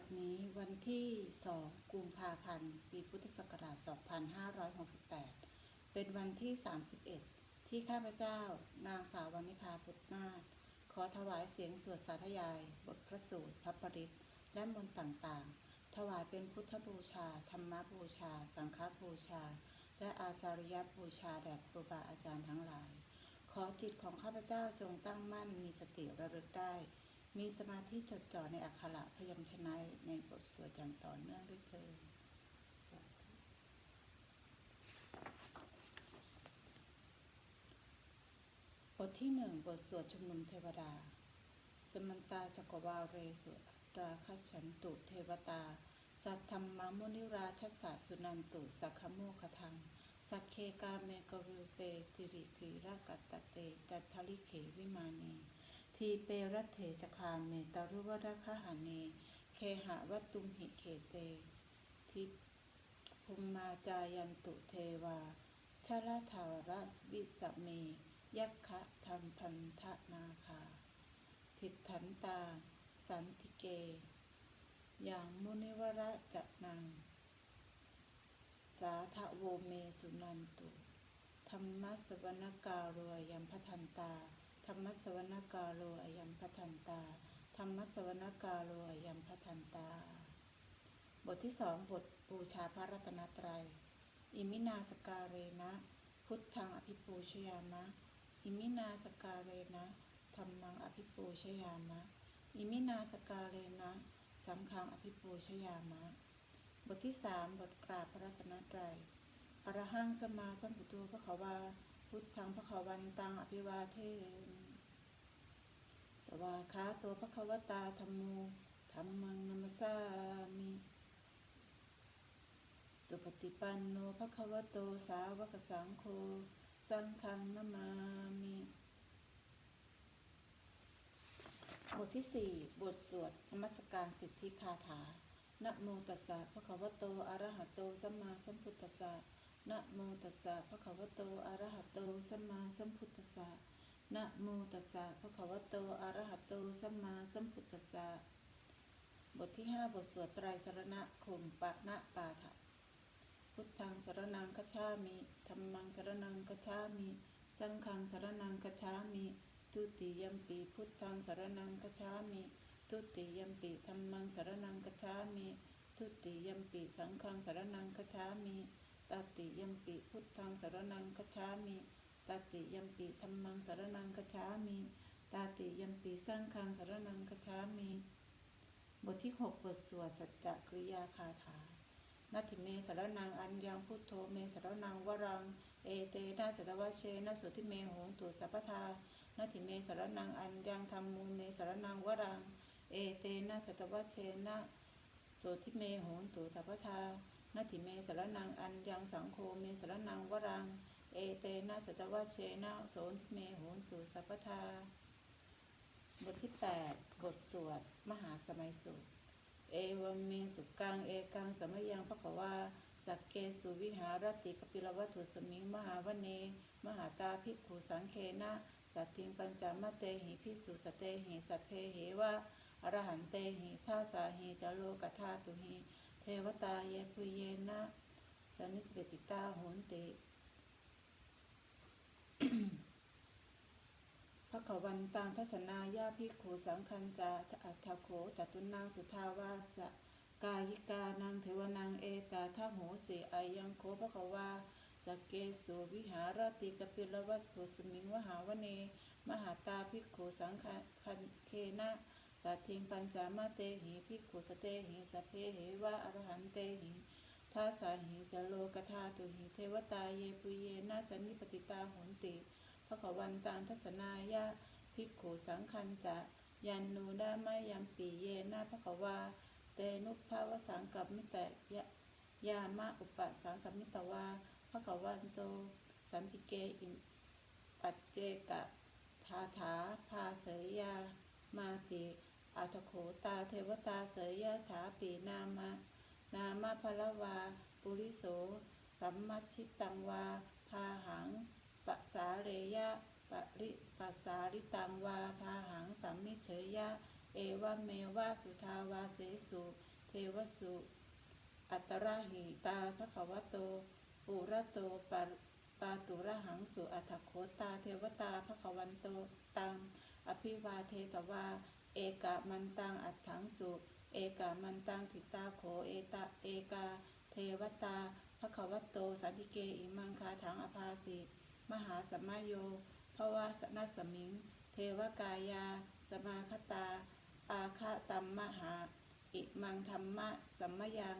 บัดนี้วันที่ 2 กุมภาพันธ์ ปีพุทธศักราช 2568 เป็นวันที่ 31 ที่ข้าพเจ้า นางสาววรรณิพาพุทธนาถขอถวายเสียงสวดสาธยาย บทพระสูตร พระปริตและมนต์ต่างๆ ถวายเป็นพุทธบูชา ธรรมบูชา สังฆบูชา และอาจาริยบูชาแด่ครูบาอาจารย์ทั้งหลาย ขอจิตของข้าพเจ้าจงตั้งมั่นมีสติระลึกได้ มีสมาธิจดจ่อในอักขระพยัญชนะในบทสวดอย่างต่อเนื่องด้วยเถิดสาธุบทที่หนึ่งบทสวดชุมนุมเทวดา สมันตาจักรวาเรสุราคฉันตุเทวตา สัทธรรมมุนิราชสะสุนันตุสักขโมคทังสักเคกาเมกวิเปติริกีรากัตตเตจัตทลิเขวิมานี ทีเปรัตเถจคาเมตารุวราคหาเน เคหะวัตุมหิเขเต ทิภูมิมาจายันตุเทวา ชาลาธาวรัสวิสเม ยักขะธรรมพันธนาคา ทิฏฐันตา สันติเก อย่างมุนิวระจันัง สาทะโวเมสุนันตุ ธรรมสวนกาโรยัมพทันตา รรมสวนกาโรอยัมพทันตา ธรรมสวนกาโรอยัมพทันตา บทที่สองบทบูชาพระรัตนตรัย อิมินาสการเรนะ พุทธังอภิปูชยามะ อิมินาสการเรนะธรรมังอภิปูชยามะ อิมินาสการเรนะ สังฆังอภิปูชยามะ บทที่สามบทกราบพระรัตนตรัย อรหังสมาสัมพุทโธพระขาวาพุทธังพระขาวันตังอภิวาเท วาคาโตพระควตาธรรมโมธรรมังนัมสสามิ สุปฏิปันโนภควโตสาวกสังโฆ สังฆังนามามิบทที่สี่บทสวดนมัสการสิทธิคาถา นะโมตัสสะภะคะวะโต อะระหะโต สัมมาสัมพุทธัสสะ นะโมตัสสะภะคะวะโต อะระหะโต สัมมาสัมพุทธัสสะ นะโมตัสสะภะคะวโตอะระหะโตสัมมาสัมพุทธัสสะบทที่ห้าบทสวดไตรสรณคมปะนะปาฐะพุทธังสรนังคัจฉามิธัมมังสรนังคัจฉามิสังฆังสรนังคัจฉามิทุติยมปีพุทธังสรนังคัจฉามิทุติยมปีธัมมังสรนังคัจฉามิทุติยมปีสังฆังสรนังคัจฉามิตติยมปีพุทธังสรนังคัจฉามิ ตาติยัมปีธัมมังสารนังคัจฉามิตาติยัมปีสังฆังสารนังคัจฉามิบทที่หกบทสวดสัจจกริยาคาถานัตถิเมสารนังอัญญังพุทโธเมสารนังวรัง เอเตนะสัตวะเชนะสุทิเมหงตุสัพพทานัตถิเมสารนังอัญญังธรรมูเมสารนังวรัง เอเตนะสัตวะเชนะโสทิเมหงตุสัพพทานัตถิเมสารนังอัญญังสังโฆเมสารนังวรัง เอเตนะสัตวะเชนะโสนทิเมโหงตุสัพพทา บทที่แปดบทสวด มหาสมัยสูตร เอวเมสุกัง เอกังสมยังพระกวาสักเกสุวิหารติกปิลวัตถุสมิง มหาวเน มหาตาภิกขุสังเคนะสัตทิงปัญจามเตหิพิสุสเตหิสัพเพเหวะอรหันเตหิท่าสาหิจโลกธาตุหิ เทวตาเยปุเยนะสนิจเปติตาโหนติ พระขวันตังทัศนายาภิกขุสังคัญจาอัฏฐโขจตุนางสุทาวาสกายิกานางเทวนางเอตาทัโหสีอายังโคพระขวาสเกสุวิหารติกปิลวัตถุสมิงวหาวเน มหาตาภิกขุสังคันเคนะสัตถิงปัญจามาเตหิภิกขุสเตหิสเพเหวะอรหันเตหิทัสสาหิจโลกธาตุหิเทวตาเยปุเยนะสันนิปติตาโหนติ พระขวันตังทัศนายะภิกขุสังคันจะยันนูดาไมยัมปีเยนะพระขวาเตนุภาวสังกับมิตะยะยามาอุปสังกับมิตวาพระขวันโตสันติเกอิมปัจเจกะทาถาภาเสยยามาติอัตโขตาเทวตาเสยยะถาปีนามะนามาพลวาปุริโสสัมมัชิตังวาพาหัง ริปัสสาริตังวาพาหังสัมมิเฉยยะเอวเมวะสุทาวาเสสุเทวสุ อัตตราหิตาพระขวโต ปุระโตปาปาตุระหังสุอัฏฐโคตาเทวตาพระขวันโตตังอภิวาเทตวา เอกะมันตังอัฏฐังสุ เอกะมันตังทิตาโขเอตะเอกาเทวตาพระขวโตสันติเกอิมังคาถังอภาสิมหาสัมมโย วาสนัสมิง เทวกายา สมาคตา อาคาตัมมหา อิมังธรรมะสัมมยัง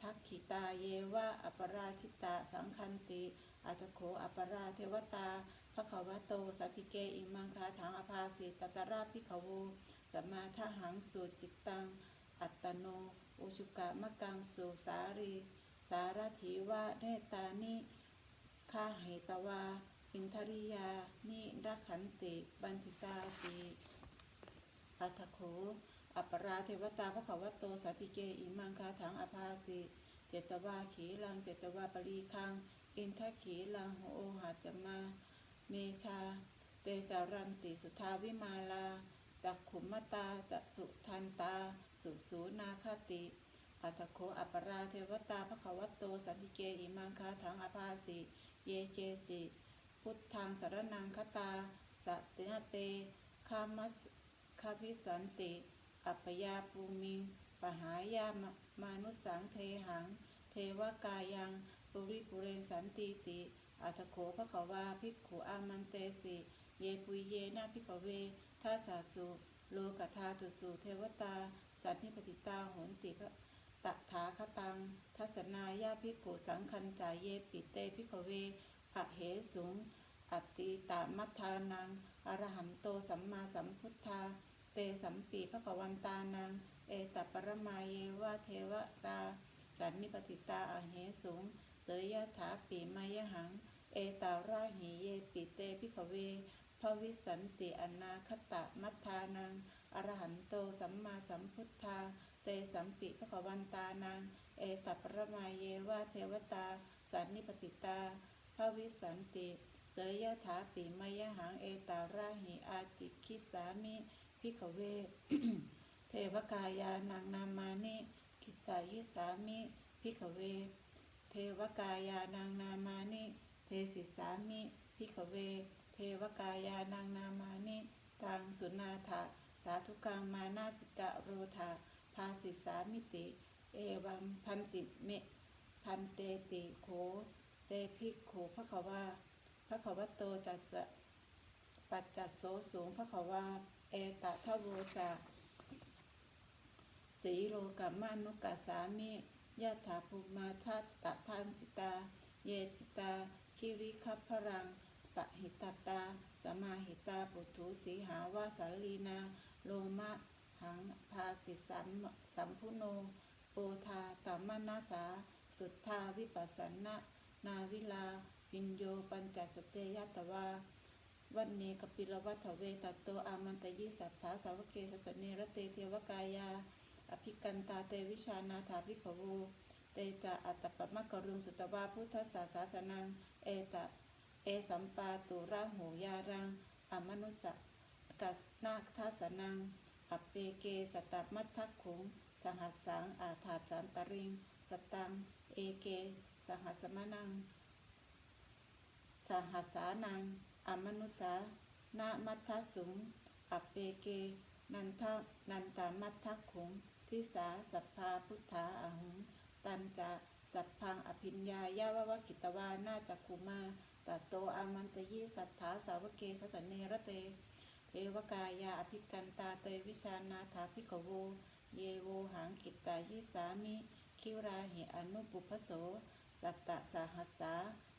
ทักขิตาเยวะอปราชิตาสังคันติอัตโขอปราเทวตาภะคะวโตสัติเกอิมังคาถังอภาสิตตราภิขโวสมาทหังสุจิตตัง อัตโน อุชุกะมะกังสุสารี สารถีวะเนตานิคาเหตวา อินทริยา นิรักขันติ บันทิตาติอัตโขอัปราเทวตาพระขวโตสัตติเกอิมังคาถังอภาสิเจตวาขีลังเจตวาปรีคัง อินทขีลังโหโอหาจมา เมชา เตจารันติสุทาวิมาลาจักขุมมตาจักสุทันตา สุสูนาคติอัตโคอัปราเทวตาพระขวโตสันติเกอิมังคาถังอภาสิ เยเกจิ พุทธังสารนังคตาสัตยเตคามัสคาพิสันติ อัปยาปูมิง ปหายามมานุสังเทหัง เทวกายังปุริปุเรนสันติติ อัตโขภควาภิกขุอามันเตสิ เยปุยเยนาภิกขเวทัสสาสุ โลกธาตุสุเทวตา สันนิปติตาโหนติพระตถาคตัง ทัศนายาภิกขุสังคัญจายเยปิเตภิกขเว อะเหสุงอัตติตามัทธานังอรหันโตสัมมาสัมพุทธา เตสัมปีพระกวันตานัง เอตปรมาเยวะเทวตา สันนิปติตาอเหสุง เสยยถาปีมายหัง เอตาราหิเยปิเตพิขเวภวิสันติอนาคตะมัทธานัง อรหันโตสัมมาสัมพุทธา เตสัมปิพระกวันตานัง เอตปรมาเยวะเทวตา สันนิปติตา ภวิสันติเสยยะถาปีมายหังเอตาราหิอาจิคิสามิพิขเวเทวกายานังนามานิคิตายิสามิพิขเว เทวกายานังนามานิเทสิสามิพิขเว เทวกายานังนามานิตังสุนาถาสาธุกังมานาสิกะโรธาภาสิสามิติ เอวัมพันติเม พันเตติโข ภิกขุพระขวาพระขวโตจัสสะปัจจัสโสสูงพระขวาเอตทะโวจาสีโลกัมมานุกัสสามิยะถาภูมาทัตตะทานสิตา เยสิตา คิริคัพพรังปะหิตตา สมาหิตาปุถุสีหาวาสาลีนา โลมะหังภาสิสัมสัมพุโน โปธาตัมมนาสา สุทธาวิปัสสนะ นาวิลาวินโย ปัญจสเตยตวาวันเนกปิลวัฏเวตัตโตอามันตยิสัทธาสาวกเกสสเนรเตเทวกายา อภิกันตาเตวิชานาถาภิกขโวเตจะอัตตปมะกรุงสุตวาพุทธศาสาสนัง เอตะ เอสัมปาตุราหูยารังอมนุสะกัสนาคทัสนังอเปเกสตัปมัททักขุง สหัสสังอาถาสันตริง สตัง เอเก สหัสมะนัง สหัสสานัง อมนุสานามัททัสสุงอปเปเก นันทนันตามัททักขุงทิสาสัพพาพุทธาอหุงตันจะสัพพังอภิญญายาววกิตวานาจักขุมาตัตโตอามันตยิสัทธาสาวกเกสสเนระเตเทวกายาอภิกันตาเตวิชานาถาภิกขโว เยโวหังกิตตายิสามิ คิวราหิอนุปุพโส สัตตะสาหัสสา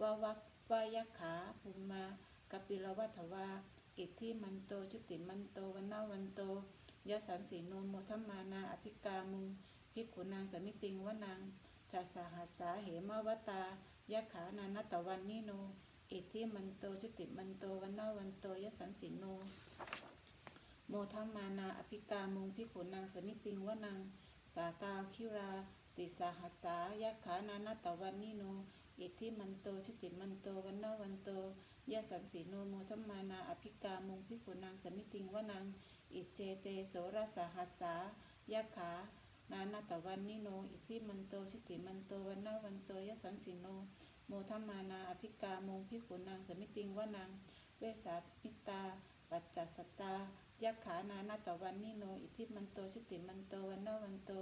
วาวัวายขาภูมากปิลวัฏวาอิทธิมันโตชุติมันโตวันนาวันโตยสันสีโนโมทมมานาอภิกามุงภิกขุนางสมิติงวนังจัสสหัสสาเหมวตายะขานานัตวันนิโนอิทธิมันโตชุติมันโตวันนาวันโตยสันสีโน โมทัมมานาอภิกามุงภิขุนางสมิติงวนัง สาตาคิรา ติสาหัสายะขานานตวันนิโน อิทธิมันโตชุติมันโตวันนวันโตยะสันสีโนโมทัมมานาอภิกามุงภิกขุนางสมิติงวนัง อิเจเตโสรสหัสายะขานานาตวันนิโน อิทิมันโตชิติมันโตวันนาวันโตยสันสิโน โมทัมมานาอภิกาโมงพิขุนางสมิติงวนัง เวสามิตา ปัจจสตายักขานานาตวันนิโน อิทิมันโตชิติมันโตวันนาวันโต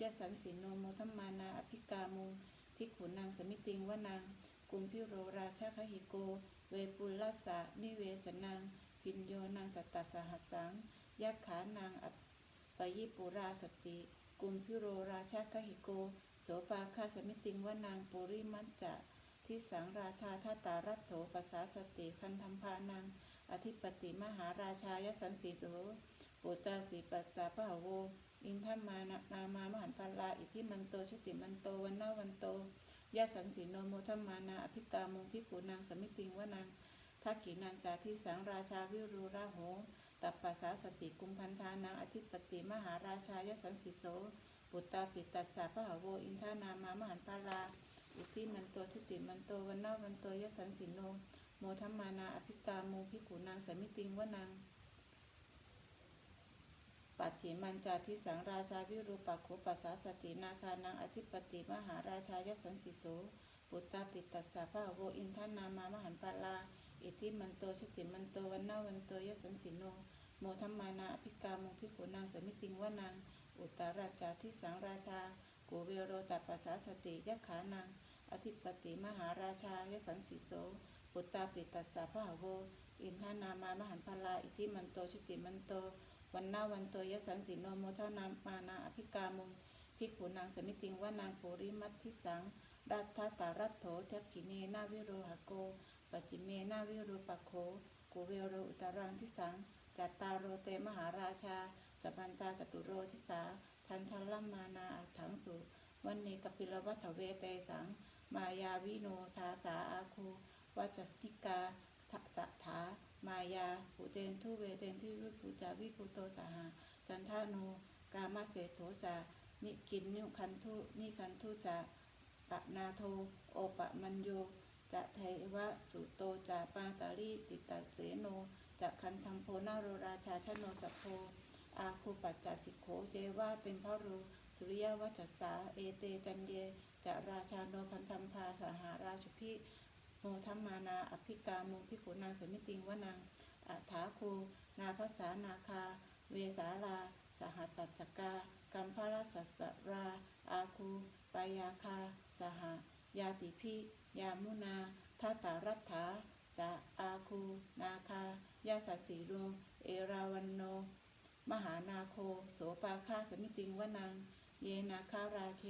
ยสันสิโนโมทัมมานาอภิกาโมงพิขุนางสมิติงวนังกุมพิโรราชาคหิโก เวปุลลสะนิเวสนังพินโยนางสัตตสหัสสังยักขานางอปยิปุราสติ กุมพิโรราชาคหิโก โสปาคาสมิติงวนางปุริมัจจะทิสังราชาทัตตารัตโถปสาสติคันธรรมพานัง อธิปติมหาราชายสันสีโตปุตตาสีปัสสะพะหะโว อินทมานะนามามหันพัลาอิทิมันโตชุติมันโตวันนาวันโตยะสันสีโนโมทัมมานาอภิกามงพิขูนางสมิติงวานางทักขีนันจาทิสังราชาวิรูราโหตัปปัสสาสติกุมพันธานางอธิปติมหาราชายสันสิโสปุตตาปิตัสสะพะหโวอินทานามามหันพัลาอิทิมันโตชุติมันโตวันนาวันโตยะสันสิโนโมทัมมานาอภิกามงพิขูนางสมิติงวนาง ปัจฉิมันจาทิสังราชาวิรูปักขุปัสสาสตินาคานางอธิปติมหาราชายสันสิโสปุตตาปิตัสสะพะโวอินทานามามหันปาลา อิทิมันโตชุติมันโตวันนาวันโตยสันสิโนโมทัมมานาอภิกามุพิขุนางสมิติงวานางอุตตาราจาทิสังราชากูเวโรตัปัสสาสติยักขานางอธิปติมหาราชายสันสิโสปุตตาปิตัสสะพะโวอินทานามามหันปาลา อิทิมันโตชุติมันโต วันนาวันโตยสันสิโนโมทนามานาอภิกามุงภิกขุนางสมิติงว่านางปุริมัตทิสังรัตถตารัตโถเทพขิเนนาวิโรหโกปจิเมนาวิโรปโคกุเวโรอุตรังทิสังจัตตารโรเตมหาราชาสัพพันตาจตุโรทิสา ทันทัลลัมมานาอัถังสุวันเนกปิลวัฏเวเตสัง มายาวิโนทาสาอาคูวัจสติกาทัสสะถา มายาปุเตนทุเวเตนที่วิปูจาวิปุโตสาหาจันทาโนกามาเสโถจานิกินนุคันทุนิคันทุจะปะนาโทโอปะมัญโยจะเทวะสุโตจะปาตาลีติตาเสโนจะคันทัมโพนาโรราชาชโนสโพอาคูปัจจสิโขเจวะเต็มพระรูสุริยวัจสาเอเตจันเยจะราชาโนคันธัมพาสหาราชพิ โมทัมมานาอภิกามุพิขุนางสมิติงวนังอัฐาคูนาภาษานาคา เวสาลา สหัตตจกากัมพารสัสสรา อาคูปายาคา สหยาติพิยามุนาทัตตารัตถาจะอาคูนาคายาสัสสีโรเอราวันโน มหานาโค โสปาคาสมิติงวนัง เยนาคาราเช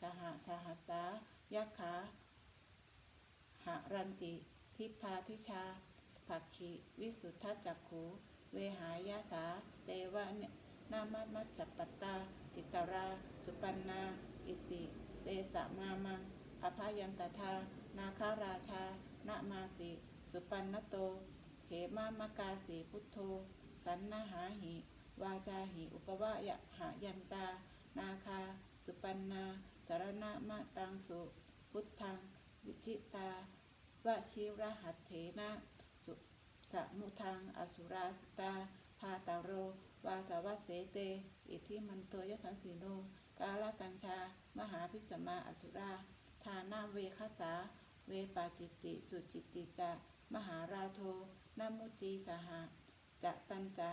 สหสหัสสายักขา หารันติ ทิพาทิชาภักขิวิสุทธจักขูเวหายาสา เตวะเนนามัตมัจจปตตา ติตรา สุปันนา อิติเตสะมามังอภายันตทา นาคาราชา นามาสิ สุปันนโตเหมามกาสีพุทโธ สันนาหาหิ วาจาหิ อุปวายะหายันตา นาคา สุปันนา สารณะมะตังสุ พุทธัง วิชิตาวชิรหัตเถนะสุสมุทังอสุราสตาพาตาโร วาสาวเสเต อิทิมันโตยสันสีโน กาลกัญชา มหาพิสมาอสุรา ทานาเวคสา เวปาจิตติสุจิตติจะ มหาราโทนามุจีสหะจะตันจะ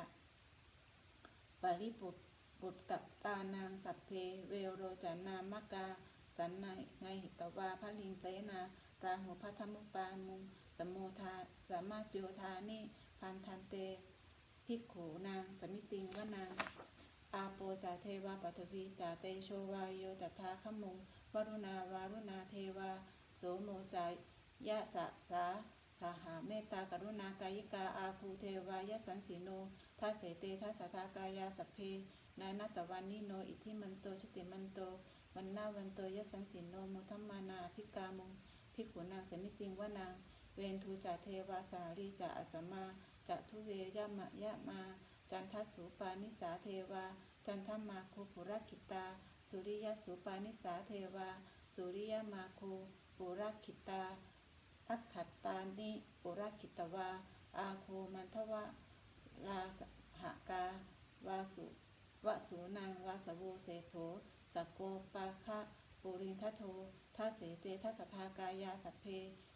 ปริปุตบุตรกับตานางสัพเพ เวโรจานามกา สันในไงหิตวาพระลิงเจนาราหุพัทมุปามุงสมโมทาสามารถโยธานิพันธันเตภิกขูนางสมิติงวนางอาโปจาเทวาปัทวีจาเตโชวายโยตถาขมุงวรุณาวารุณาเทวาโสโมจายะสะสาสหาเมตตากรุณากายิกาอาภูเทวายสันสีโนทัสเสเตทัสสะทากายาสัพเพนานาตวันนิโน อิทิมันโตชุติมันโต วันนาวันโตยสันสินโนมุทัมมานาภิกามุงภิกขุนางเสมิติงวานางเวนทูจาเทวาสาลีจาอสมมาจะทุเวยามะยะมา จันทสูปานิสาเทวา จันทมาคูปุรคิตา สุริยสูปานิสาเทวา สุริยมาคูปุรคิตาอัคขัตตานิปุรคิตวา อาโคมันทวะลาหกาวาสุวสูนังวาสโวเสโถ สโกปาคะปุรินทโททัสเสเตทัสทากายาสัพเพ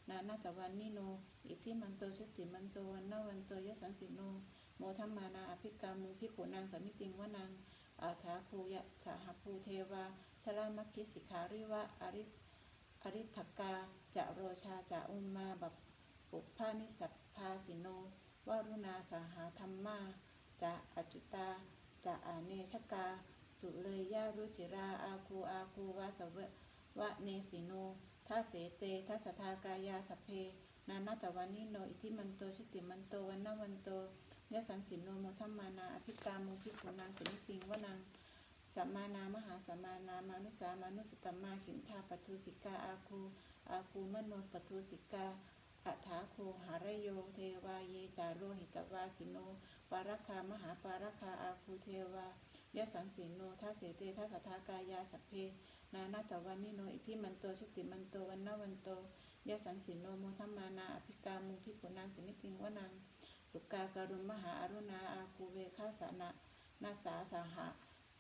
นานาตวันนิโน อิทธิมันโตชุติมันโตวันนาวันโตยสันสิโน โมทัมมานาอภิกามุพิขุนางสมิติงวนังอาถาภูยะสหภูเทวาชรามัคคิสิกขาริวะอริอริทกาจะโรชาจะอุมมาบัพปุพพานิสัพพาสิโนวารุณาสาหาธรรมาจะอจุตาจะอาเนชกา สุเลยยารุจิราอาคูอาคูวาสเววะเนสิโนทัสเสเตทัสสทากายาสเพ นานาตวันนิโนอิทิมันโตชุติมันโตวันนาวันโตยสันสิโนโมทัมมานาอภิกามุพิกุนางสมิติงวนังสัมมานามหาสัมมานามานุสามานุสตมาขินทาปทุสิกาอาคูอาคูมโนปทุสิกาอัฏฐาโคหารโยเทวาเยจาโรหิตวาสิโน ปารัคามหาปารัคาอาคูเทวา ยสังสิโนทัสเสเตทัสสทากายาสัพเพ นานาตวันนิโนอิทิมันโตชุติมันโตวันนาวันโตยสังสิโนโมทัมมานาอภิกามุพิกุนางสิมิติงวนังสุกาการุณมหาอรุณาอาคูเวคาสานะนาสาสาหะ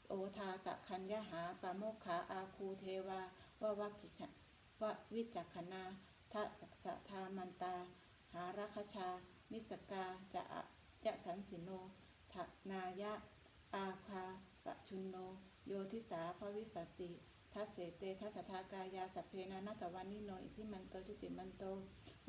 โอทาตะคัญญหาปาโมขาอาคูเทวาวาวากิขะวะวิจักขณาทะสสะทามันตา หาราคชา นิสกาจะยะสันสิโนทนายะ อาคาปะชุนโน โยทิสาภวิสติทัสเสเตทัสทากายาสัพเพนานาตวันนิโนอิทิมันโตจุติมันโต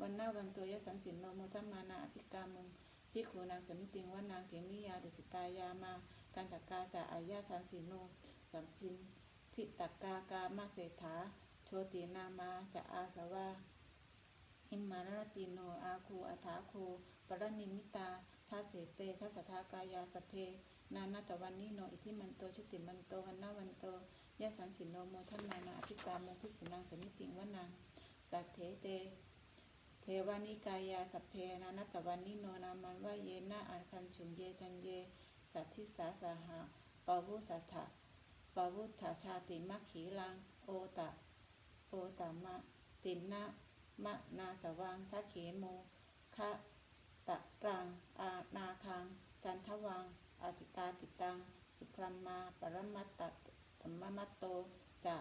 วันนาวันโตยะสันสินโนโมทัมมานาอภิกามุงพิขูนางสมิติงวานางเถมิยาดุสิตายามากันตกาจะอายาสันสิโนสัมพินพิตกากามาเศรษฐาโชตินามาจะอาสวาหิมมานรติโนอาคูอัฐาโคปรนิมิตา ทัสเสเตทัสทากายาสเพ นานาตวันนิโนอิทิมันโตชุติมันโตวันนาวันโตยะสันสิโนโมทัมนานาอภิกาโมภิกขุนางสมิติงวนังสัทเถเต เทวานิกายาสเพ นานัตตวันนิโนนามันว่าเยนะอันคันชุมเยจันเย สัทธิสาสาหะปาวุสัทธะปาวุฒาชาติมัคขีลัง โอตะ โอตามะตินนะมะนาสวังทัคเขโมคะ ตะรัง อานาคัง จันทวัง อสิตาติตัง สุพรมมา ปรมัตตธรรมมัตโต จะ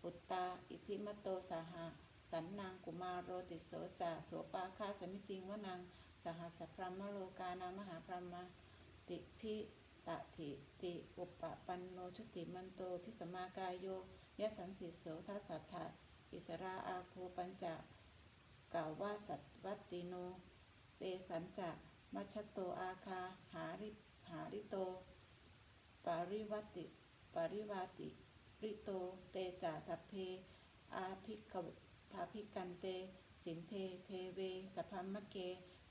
ปุตตา อิทิมัตโตสหะสันนางกุมารโรติโสจะโสปาคาสมิติงวนัง สหัสพรมโลกานามหาพรหมติพิตถิติอุปปปันโนชุติมันโตพิสมากายโยยสันสิโสทัสสัทธะอิสราอาโคปัญจะกล่าวว่าสัตวัตติโน เตสัญจะมัชโตอาคา หาริหาริโต ปาริวัติ ปาริวาติ ริโต เตจาสัพเพ อาภิกภาภิกันเต สินเท เทเวสพัมมะเก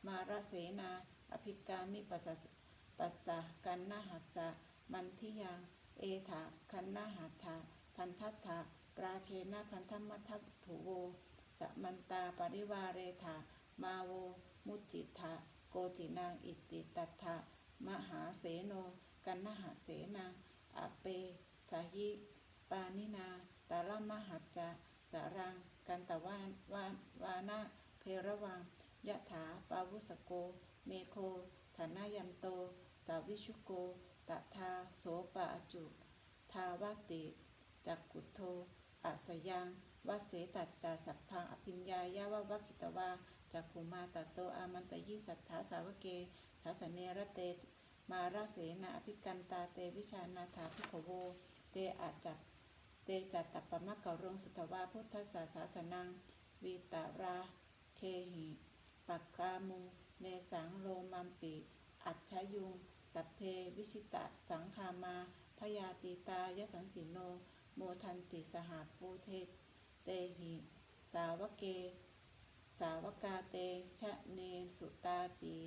มาราเสนา อภิกามิปัสสะปัสสะกันนาหัสสะมันทิยัง เอถาคันนาหัตถาพันทัตถาราเคนะพันธมัทถุโว สมันตาปริวาเรถามาโว มุจจิทาโกจินางอิติตัตถะมหาเสโน กันนหเสนาอเป สายิ ปานินา ตาลมหัจจาสารัง กันตะวานวานวานาเพระวังยะถาปาวุสโก เมโคฐานายันโต สาวิชุโก ตะทาโสปะอจุ ทาวาติ จักกุโทอัสยังวัเสตัจจาสัพพังอภิญญายาววัคิตวา จักขุมาตโตอามันตยิสัทธาสาวเกทัสเนระเต มาราเสนาอภิกันตาเตวิชานาถาภิกขโว เตอาจับเตจัตตปมะกะรงสุทวาพุทธศาสาสนังวีตาราเคหิปักกามุเนสังโลมัมปิ อัจฉยุง สัพเพวิชิตะสังคามาพยาติตายสังสิโน โมทันติสหาปูเทเตหิ สาวเก สาวกาเตชะเนสุตาติ